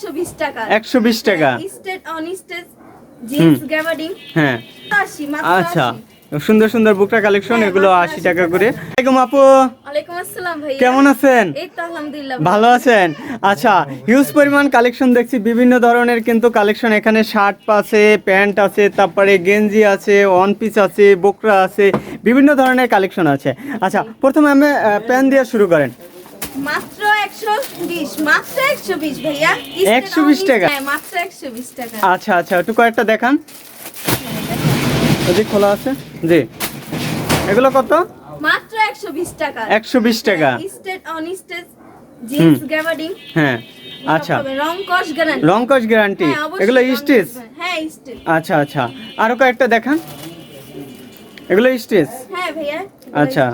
একশো বিশ টাকা। একশো বিশ টাকা। State on stage jeans gabardine হ্যাঁ। আশি মাত্র আচ্ছা। সুন্দর সুন্দর বুকটা কালেকশন হ্যাঁ, এগুলো আশি 80 টাকা। করে। ওয়ালাইকুম আপু। ওয়ালাইকুম আসসালাম ভাইয়া। কেমন আছেন? এই তো আলহামদুলিল্লাহ। ভালো আছেন? আচ্ছা হিউজ পরিমাণ কালেকশন দেখছি। বিভিন্ন ধরনের কিন্তু কালেকশন এখানে শার্ট আছে প্যান্ট আছে তারপরে গেঞ্জি আছে ওয়ান পিস আছে বোকরা আছে বিভিন্ন ধরনের কালেকশন আছে। আচ্ছা প্রথমে আমি প্যান্ট দিয়ে শুরু করেন। মাত্র একশো বিশ মাত্র একশো বিশ ভাইয়া। 120 টাকা? হ্যাঁ আচ্ছা আচ্ছা একটু কয়েকটা দেখান। যদি খোলা আছে? জি। এগুলো কত? মাত্র টাকা। টাকা। State on stage jeans gabardine হ্যাঁ আচ্ছা। গ্যারান্টি এগুলো হ্যাঁ আচ্ছা আচ্ছা। আরও কয়েকটা দেখান। এগুলো স্টিচ হ্যাঁ ভাইয়া। আচ্ছা।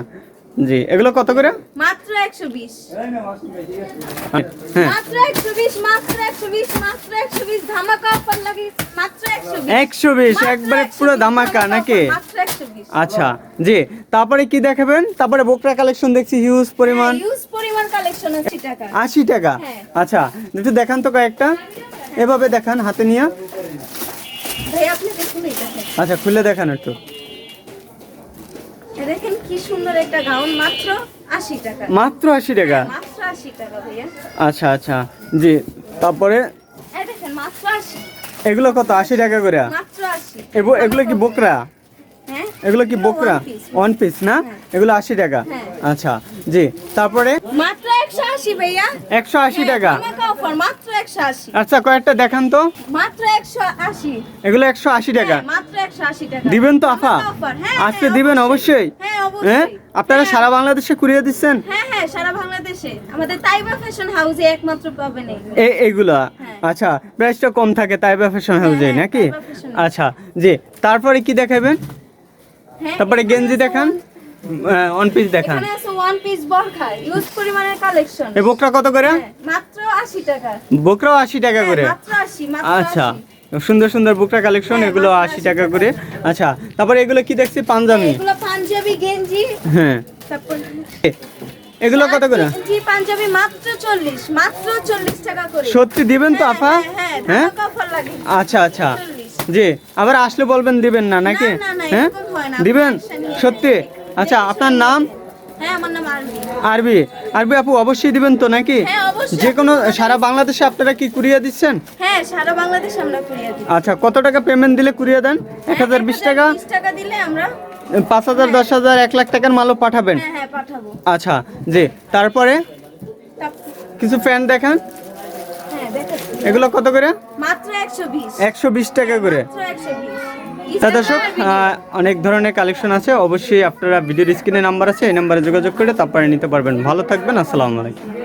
জি এগুলো কত করে? মাত্র একশো বিশ। হ্যাঁ। মাত্র একশো বিশ মাত্র একশো বিশ মাত্র একশো বিশ ধামাকা অফার লাগে মাত্র একশো বিশ। একশো বিশ একবারে পুরো ধামাকা নাকি? মাত্র একশো বিশ। আচ্ছা জি তারপরে কি দেখাবেন? তারপরে বোকরা কালেকশন দেখছি হিউজ পরিমাণ। ইউজ পরিমাণ কালেকশন আছে টাকা। আশি টাকা? হ্যাঁ। আচ্ছা একটু দেখান তো কয়েকটা। এভাবে দেখান হাতে নিয়ে। ভাই আপনি দেখুন এটা আচ্ছা খুলে দেখান একটু। কি সুন্দর একটা গাউন মাত্র আশি টাকা। মাত্র আশি টাকা? মাত্র আশি টাকা ভাইয়া। আচ্ছা আচ্ছা। জি তারপরে? এ দেখেন মাত্র আশি। এগুলো কত আশি টাকা করে? মাত্র আশি। এগু- এগুলো কি বোকরা? হ্যাঁ? এগুলো কি বোকরা। ওয়ান পিস না? হ্যাঁ। এগুলো আশি টাকা? হ্যাঁ। আচ্ছা জি তারপরে? মাত্র একশো আশি ভাইয়া। একশো আশি টাকা? আচ্ছা কয়েকটা দেখান তো। মাত্র একশো আশি। এগুলো একশো আশি টাকা? হ্যাঁ, টাকা। দিবেন তো আফা? offer, হ্যাঁ, আজকে হ্যাঁ, দিবেন অবশ্যই। হ্যাঁ হ্যাঁ? আপনারা হ্যাঁ, সারা বাংলাদেশে কুড়িয়ে দিচ্ছেন? হ্যাঁ হ্যাঁ সারা বাংলাদেশে। আমাদের তাইবা ফ্যাশন হাউসে একমাত্র পাবেন এগুলো। এই এইগুলা? হ্যাঁ। আচ্ছা প্রাইসটা কম থাকে তাইবা ফ্যাশন হাউসে হ্যাঁ, নাকি। আচ্ছা জি। তারপরে কি দেখাবেন? হ্যাঁ, তারপরে গেঞ্জি দেখান। ওয়ান পিস দেখান। ওয়ান পিস বরখা ইউজ পরিমাণের কালেকশন এই বোকরা কত করে? মাত্র আশি টাকা। বোকরাও আশি টাকা হ্যাঁ, করে। মাত্র আশি মাত্র আচ্ছা। সুন্দর সুন্দর বুকরা কালেকশন হ্যাঁ, এগুলো আশি 80 টাকা করে। আচ্ছা তারপরে এগুলো কি দেখছি? পাঞ্জাবি। এগুলো পাঞ্জাবি গেঞ্জি। হ্যাঁ। এগুলো কত করে? জি পাঞ্জাবি মাত্র চল্লিশ মাত্র চল্লিশ টাকা করে। সত্যি দিবেন তো আপা হ্যাঁ, হ্যাঁ হ্যাঁ? আচ্ছা আচ্ছা। 40 জি আবার আসলে বলবেন দিবেন না নাকি? হ্যাঁ। দিবেন? সত্যি? আচ্ছা আপনার নাম? আরবি। আরবি? আরবি আপু অবশ্যই দিবেন তো নাকি? হ্যাঁ, যে কোনো সারা বাংলাদেশে আপনারা কি কুরিয়ে দিচ্ছেন? হ্যাঁ সারা বাংলাদেশ আমরা কুরিয়ে দিই আচ্ছা কত টাকা পেমেন্ট দিলে কুরিয়ে দেন? এক হাজার বিশ টাকা? টাকা দিলে আমরা পাঁচ হাজার দশ হাজার এক লাখ টাকার মালও পাঠাবেন? হ্যাঁ হ্যাঁ পাঠাবো। আচ্ছা জি। তারপরে? কিছু প্যান্ট দেখান? হ্যাঁ এগুলো কত করে? মাত্র একশো বিশ। টাকা করে। তা দর্শক অনেক ধরনের কালেকশন আছে। অবশ্যই আপনারা ভিডিওর স্ক্রিনে নাম্বার আছে, এই নাম্বারে যোগাযোগ করে তারপরে নিতে পারবেন। ভালো থাকবেন, আসসালামু আলাইকুম।